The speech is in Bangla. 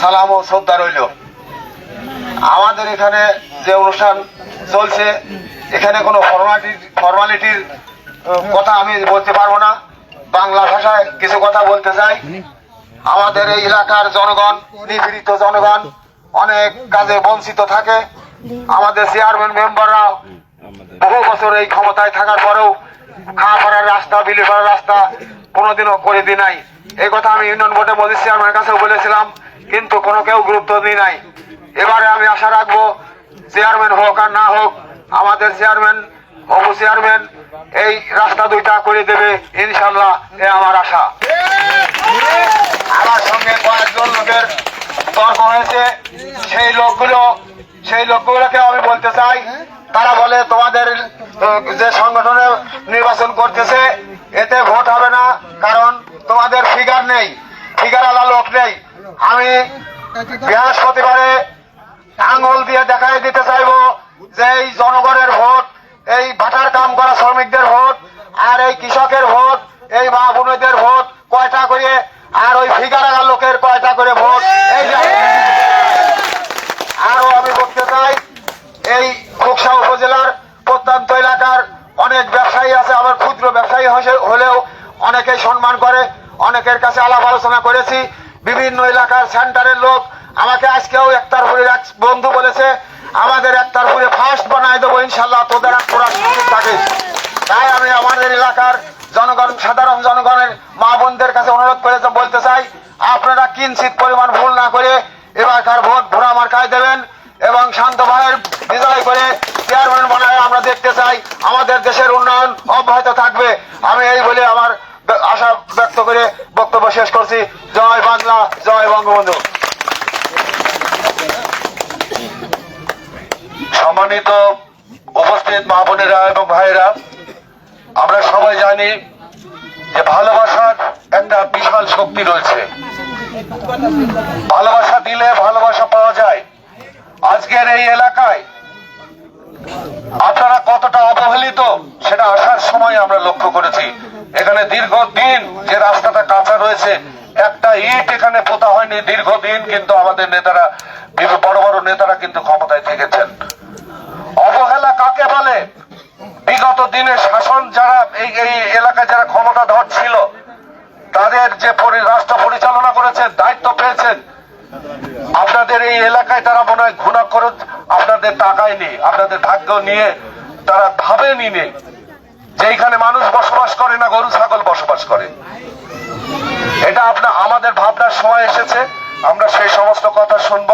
সালাম ও শ্রদ্ধা রইল। আমাদের এখানে যে অনুষ্ঠান চলছে, এখানে কোনো ফর্মালিটি ফর্মালিটির কথা আমি বলতে পারব না। বাংলা ভাষায় কিছু কথা বলতে চাই। আমাদের এই এলাকার জনগণ, নিপীড়িত জনগণ, অনেক কাজে বঞ্চিত থাকে। আমাদের চেয়ারম্যান মেম্বাররা বহু বছর এই ক্ষমতায় থাকার পরেও খাওয়া রাস্তা, বিলি রাস্তা কোনোদিনও করে দিই নাই। এই কথা আমি ইউনিয়ন বোর্ডে মোদী চেয়ারম্যানের কাছেও বলেছিলাম। কিন্তু কোনো কেউ গুরুত্ব দিই নাই। এবারে আমি আশা রাখব চেয়ারম্যান হোক আর না হোক, আমাদের চেয়ারম্যান অবু চেয়ারম্যান এই রাস্তা দুইটা করে দেবে ইনশাল্লাহ এ আমার আশা। আমার সঙ্গে কয়েকজন লোকের তর্ক হয়েছে। সেই লোকগুলো, সেই লোকগুলোকে আমি বলতে চাই, তারা বলে তোমাদের যে সংগঠনে নির্বাচন করতেছে, এতে ভোট হবে না, কারণ তোমাদের ফিগার নেই। ফিগার লোক নেই। আমি বৃহস্পতিবারে আঙুল দিয়ে দেখাই দিতে চাইব যে এই জনগণের ভোট, এই ভাটার কাম করা শ্রমিকদের ভোট, আর এই কৃষকের ভোট, এই মা বোনদের ভোট, কয়টা করে, আর ওই ফিগার লোকের কয়টা করে ভোট, এই আরও আমি বলতে চাই। এই খোকসা উপজেলার প্রত্যন্ত এলাকার অনেক ব্যবসায়ী আছে, আবার ক্ষুদ্র ব্যবসায়ী হলেও অনেকেই সম্মান করে। অনেকের কাছে আলাপ আলোচনা করেছি, বিভিন্ন এলাকার সেন্টারের লোক আমাকে আজকেও একতারপুরের এক বন্ধু বলেছে, আমাদের একতারপুরে ফার্স্ট বানায় দেবো ইনশাল্লাহ, তোদের তোরা থাকিস তাই আমি আমাদের এলাকার জনগণ, সাধারণ জনগণের মা বোনদের কাছে অনুরোধ করে বলতে চাই, আপনারা কিঞ্চিত পরিমাণ ভুল না করে এবারকার ভোট ভোরা মার্কায় দেবেন এবং শান্ত ভাইয়ের বিজয় করে চেয়ারম্যান বানায় আমরা দেখতে চাই, আমাদের দেশের উন্নয়ন অব্যাহত থাকবে। আমি এই বলে আমার ব্যক্ত করে বক্তব্য শেষ করছি। জয় বাংলা, জয় বঙ্গবন্ধু। সম্মানিত উপস্থিত মা বোনেরা এবং ভাইয়েরা, আমরা সবাই জানি যে ভালোবাসার একটা বিশাল শক্তি রয়েছে। ভালোবাসা দিলে ভালোবাসা পাওয়া যায়। আজকের এই এলাকায় আপনারা কতটা অবহেলিত, সেটা আসার সময় আমরা লক্ষ্য করেছি। এখানে দীর্ঘদিন যে রাস্তাটা কাঁচা রয়েছে, একটা ইট এখানে পোতা হয়নি, দীর্ঘদিন কিন্তু আমাদের নেতারা, বড় বড় নেতারা কিন্তু ক্ষমতায় থেকেছেন। অবহেলা কাকে বলে? বিগত দিনে শাসন যারা, এই এই এলাকায় যারা ক্ষমতাধর ছিল, তাদের যে রাষ্ট্র পরিচালনা করেছেন দায়িত্ব পেয়েছেন। আপনাদের এই এলাকায় তারা মনে হয় ঘুণা করে আপনাদের টাকায় নেই, আপনাদের ভাগ্য নিয়ে তারা ভাবেনি নেই। যে এইখানে মানুষ বসবাস করে না, গরু, ছাগল বসবাস করে। এটা আপনার, আমাদের ভাবনার সময় এসেছে। আমরা সেই সমস্ত কথা শুনব।